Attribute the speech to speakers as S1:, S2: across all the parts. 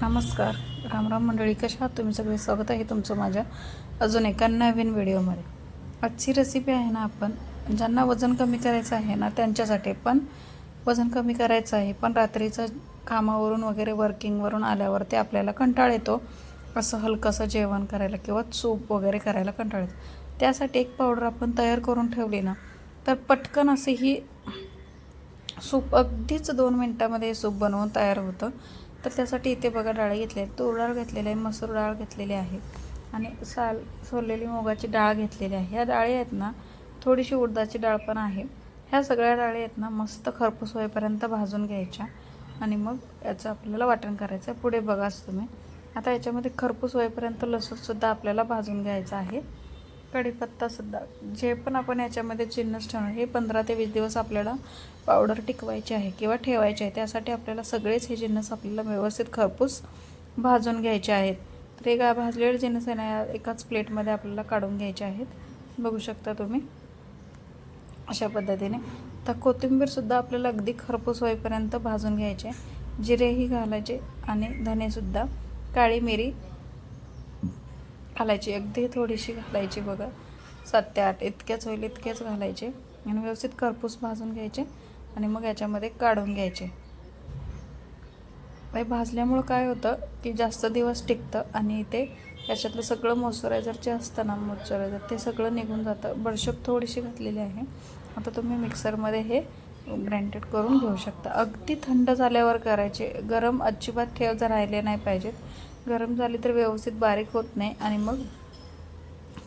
S1: नमस्कार. रामराम मंडळी कशा आहात तुम्ही? सगळे स्वागत आहे तुमचं माझ्या अजून एका नवीन व्हिडिओमध्ये. आजची रेसिपी आहे ना आपण ज्यांना वजन कमी करायचं आहे ना त्यांच्यासाठी पण वजन कमी करायचं आहे. पण रात्रीचं कामावरून वगैरे वर्किंगवरून आल्यावरती आपल्याला कंटाळ येतो. असं हलकंसं जेवण करायला किंवा सूप वगैरे करायला कंटाळ येतो. त्यासाठी एक पावडर आपण तयार करून ठेवली ना तर पटकन अशी ही सूप अगदीच दोन मिनटामध्ये सूप बनवून तयार होतं. तर त्यासाठी इथे बघा डाळ घेतली आहे. तूर डाळ घेतलेली आहे मसूर डाळ घेतलेली आहे. आणि साल सोललेली मुगाची डाळ घेतलेली आहे. ह्या डाळी आहेत ना थोडीशी उडदाची डाळ पण आहे. ह्या सगळ्या डाळी आहेत ना मस्त खरपूस होईपर्यंत भाजून घ्यायच्या. आणि मग याचं आपल्याला वाटण करायचं आहे. पुढे बघाच तुम्ही. आता याच्यामध्ये खरपूस होईपर्यंत लसूणसुद्धा आपल्याला भाजून घ्यायचं आहे. कढीपत्तासुद्धा जे पण आपण याच्यामध्ये जिन्नस ठेवणार हे पंधरा ते वीस दिवस आपल्याला पावडर टिकवायची आहे किंवा ठेवायची आहे त्यासाठी आपल्याला सगळेच हे जिन्नस आपल्याला व्यवस्थित खरपूस भाजून घ्यायचे आहेत. तर गा भाजलेले जिन्नस आहे ना या एकाच प्लेटमध्ये आपल्याला काढून घ्यायचे आहेत. बघू शकता तुम्ही. अशा पद्धतीने. तर कोथिंबीरसुद्धा आपल्याला अगदी खरपूस होईपर्यंत भाजून घ्यायचे. जिरेही घालायचे आणि धनेसुद्धा. काळी मिरी घालायची अगदी थोडीशी घालायची बघा. सात ते आठ इतक्याच होईल इतकेच घालायचे. आणि व्यवस्थित खरपूस भाजून घ्यायचे आणि मग याच्यामध्ये काढून घ्यायचे. भाजल्यामुळं काय होतं की जास्त दिवस टिकतं आणि ते याच्यातलं सगळं मॉइश्चरायझर जे असतं ना मॉइश्चरायझर ते सगळं निघून जातं. बडशप थोडीशी घातलेली आहे. आता तुम्ही मिक्सरमध्ये हे ग्राइंडेड करून घेऊ शकता. अगदी थंड झाल्यावर करायचे. गरम अजिबात ठेव जर राहिले नाही पाहिजेत. गरम झाली तर व्यवस्थित बारीक होत नाही आणि मग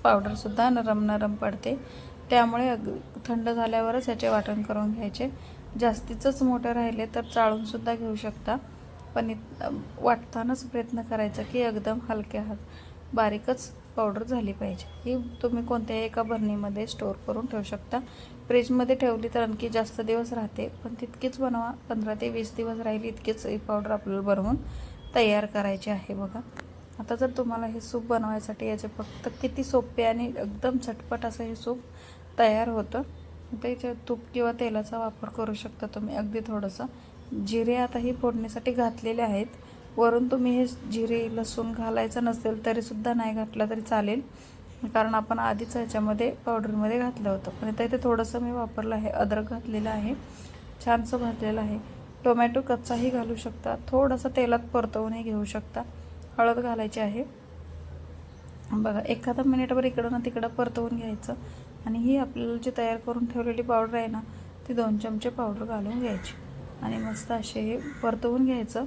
S1: पावडरसुद्धा नरम नरम पडते. त्यामुळे अग थंड झाल्यावरच याचे वाटण करून घ्यायचे. जास्तीचंच मोठे राहिले तर चाळूनसुद्धा घेऊ शकता. पण इत वाटतानाच प्रयत्न करायचा की एकदम हलक्या हात बारीकच पावडर झाली पाहिजे. ही तुम्ही कोणत्याही एका भरणीमध्ये स्टोअर करून ठेवू शकता. फ्रीजमध्ये ठेवली तर आणखी जास्त दिवस राहते पण तितकीच बनवा. पंधरा ते वीस दिवस राहिली इतकीच ही पावडर आपल्याला बनवून तयार करायची आहे बघा. आता जर तुम्हाला हे सूप बनवायसाठी याचे फक्त किती सोपे आणि एकदम झटपट असं हे सूप तयार होतं त्याच्या तूप किंवा तेलाचा वापर करू शकता तुम्ही. अगदी थोडंसं. जिरे आता ही फोडणीसाठी घातलेले आहेत. वरून तुम्ही हे जिरे लसूण घालायचं नसेल तरीसुद्धा नाही घातलं तरी चालेल. कारण आपण आधीच ह्याच्यामध्ये पावडरमध्ये घातलं होतं. पण इथे थोडंसं मी वापरलं आहे. अद्रक घातलेलं आहे. छानसं भाजलेलं आहे. टोमॅटो कच्चाही घालू शकता. थोडंसं तेलात परतवूनही घेऊ शकता. हळद घालायची आहे. बघा एखादा मिनिटभर इकडं ना तिकडं परतवून घ्यायचं आणि ही आपल्याला जी तयार करून ठेवलेली पावडर आहे ना ती दोन चमचे पावडर घालून घ्यायची. आणि मस्त असे हे परतवून घ्यायचं.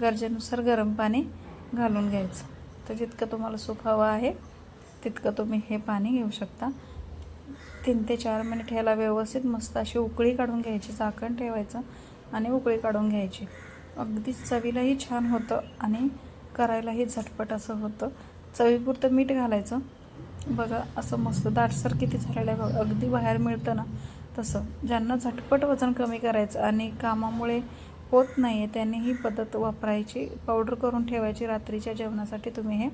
S1: गरजेनुसार गरम पाणी घालून घ्यायचं. तर जितकं तुम्हाला सूप हवं आहे तितकं तुम्ही हे पाणी घेऊ शकता. तीन ते चार मिनिट ह्याला व्यवस्थित मस्त अशी उकळी काढून घ्यायची झाकण ठेवायचं. आणि उकळी काढून घ्यायची. अगदी चवीलाही छान होतं आणि करायलाही झटपट असं होतं. चवीपुरतं मीठ घालायचं. बघा असं मस्त दाटसर किती झालेलं आहे बघा. अगदी बाहेर मिळतं ना तसं. ज्यांना झटपट वजन कमी करायचं आणि कामामुळे होत नाही आहे त्यांनी ही पद्धत वापरायची. पावडर करून ठेवायची रात्रीच्या जेवणासाठी. तुम्ही हे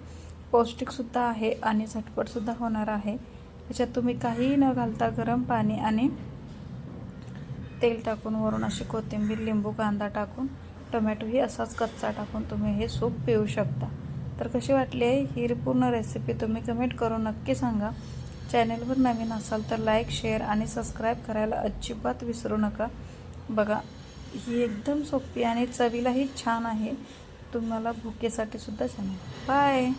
S1: पौष्टिकसुद्धा आहे आणि झटपटसुद्धा होणार आहे. त्याच्यात तुम्ही काहीही न घालता गरम पाणी आणि तेल टाकून वरून अशी कोथिंबीर लिंबू कांदा टाकून टोमॅटोही असाच कच्चा टाकून तुम्ही हे सूप पिऊ शकता. तर कशी वाटली आहे? ही पूर्ण रेसिपी तुम्ही कमेंट करून नक्की सांगा. चॅनलवर नवीन असाल तर लाईक शेअर आणि सबस्क्राईब करायला अजिबात विसरू नका. बघा ही एकदम सोपी आणि चवीलाही छान आहे. तुम्हाला भुकेसाठी सुद्धा छान आहे. बाय